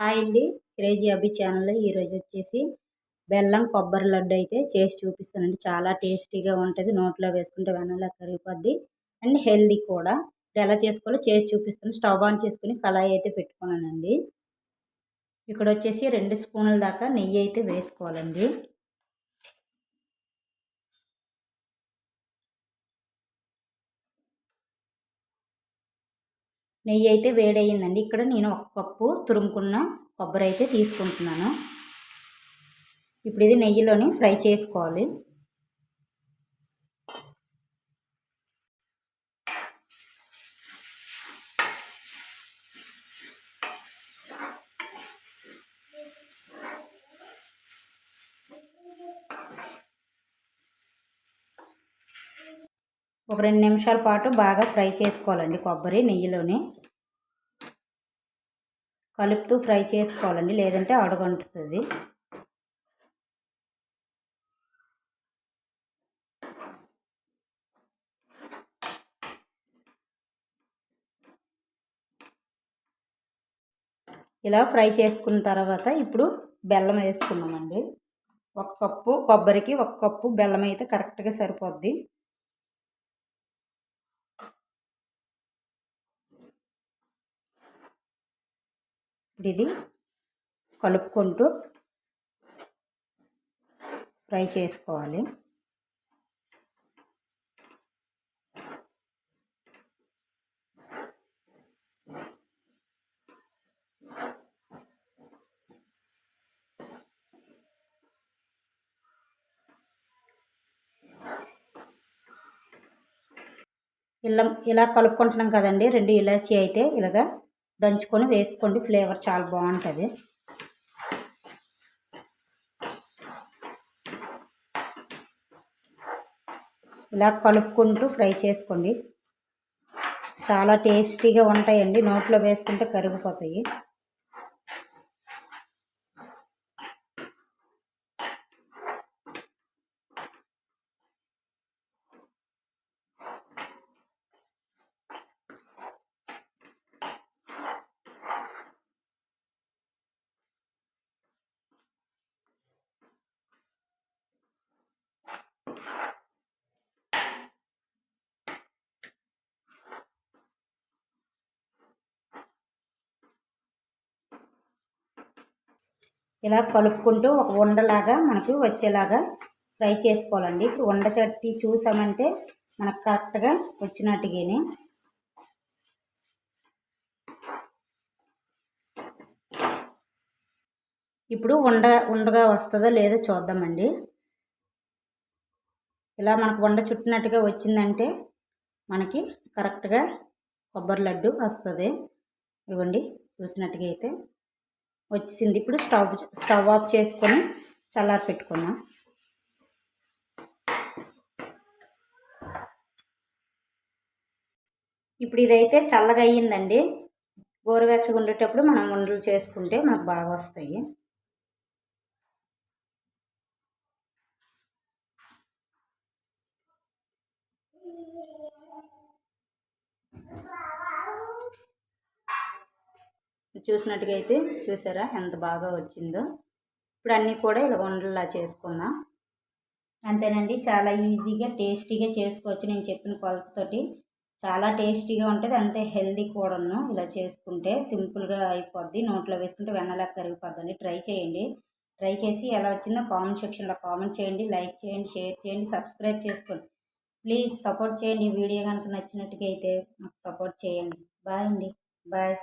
Hi అండి. Crazy అభి ఛానల్లో ఈరోజు వచ్చేసి బెల్లం కొబ్బరి లడ్డు అయితే చేసి చూపిస్తానండి. చాలా టేస్టీగా ఉంటుంది. నోట్లో వేసుకుంటే వెనలా కరిగిపోద్ది. అండ్ హెల్దీ కూడా. ఎలా చేసుకోవాలో చేసి చూపిస్తాను. స్టవ్ ఆన్ చేసుకుని కళాయి అయితే పెట్టుకున్నానండి. ఇక్కడ వచ్చేసి రెండు స్పూన్ల దాకా నెయ్యి అయితే వేసుకోవాలండి. నెయ్యి అయితే వేడయిందండి ఇక్కడ నేను ఒక కప్పు తురుముకున్న కొబ్బరి అయితే తీసుకుంటున్నాను. ఇప్పుడు ఇది నెయ్యిలోని ఫ్రై చేసుకోవాలి. ఒక రెండు నిమిషాల పాటు బాగా ఫ్రై చేసుకోవాలండి కొబ్బరి నెయ్యిలోనే. కలుపుతూ ఫ్రై చేసుకోవాలండి లేదంటే అడుగంటుతుంది. ఇలా ఫ్రై చేసుకున్న తర్వాత ఇప్పుడు బెల్లం వేసుకున్నామండి ఒక కప్పు కొబ్బరికి ఒక కప్పు బెల్లం అయితే కరెక్ట్గా సరిపోద్ది. ఇప్పుడు ఇది కలుపుకుంటూ ఫ్రై చేసుకోవాలి. ఇలా ఇలా కలుపుకుంటున్నాం కదండి. రెండు ఇలాచీ అయితే ఇలాగా దంచుకొని వేసుకోండి. ఫ్లేవర్ చాలా బాగుంటుంది. ఇలా కలుపుకుంటూ ఫ్రై చేసుకోండి. చాలా టేస్టీగా ఉంటాయండి. నోట్లో వేసుకుంటే కరిగిపోతాయి. ఇలా కలుపుకుంటూ ఒక ఉండలాగా మనకు వచ్చేలాగా ఫ్రై చేసుకోవాలండి. ఇప్పుడు ఉండ చట్టి చూసామంటే మనకు కరెక్ట్గా వచ్చినట్టుగానే ఇప్పుడు ఉండ ఉండగా వస్తుందో లేదో చూద్దామండి. ఇలా మనకు వండ చుట్టినట్టుగా వచ్చిందంటే మనకి కరెక్ట్గా కొబ్బరి లడ్డు వస్తుంది. ఇవ్వండి చూసినట్టుగా అయితే. వచ్చింది. ఇప్పుడు స్టవ్ స్టవ్ ఆఫ్ చేసుకొని చల్లారి పెట్టుకున్నాం ఇప్పుడు ఇదైతే చల్లగా అయ్యిందండి గోరువెచ్చగా ఉండేటప్పుడు మనం ఉండలు చేసుకుంటే మనకు బాగా వస్తాయి. చూసినట్టుగా అయితే చూసారా ఎంత బాగా వచ్చిందో. ఇప్పుడు అన్నీ కూడా ఇలా వండలా చేసుకుందాం. అంతేనండి చాలా ఈజీగా టేస్టీగా చేసుకోవచ్చు. నేను చెప్పిన కొలతతోటి చాలా టేస్టీగా ఉంటుంది అంతే హెల్దీ కూడాను ఇలా చేసుకుంటే సింపుల్గా అయిపోద్ది. నోట్లో వేసుకుంటే వెన్నలా కరిగిపోద్దండి. ట్రై చేయండి. ట్రై చేసి ఎలా వచ్చిందో కామెంట్ సెక్షన్లో కామెంట్ చేయండి లైక్ చేయండి షేర్ చేయండి సబ్స్క్రైబ్ చేసుకోండి. ప్లీజ్ సపోర్ట్ చేయండి ఈ వీడియో కనుక నచ్చినట్టుగా అయితే సపోర్ట్ చేయండి. బాయ్ అండి. బాయ్.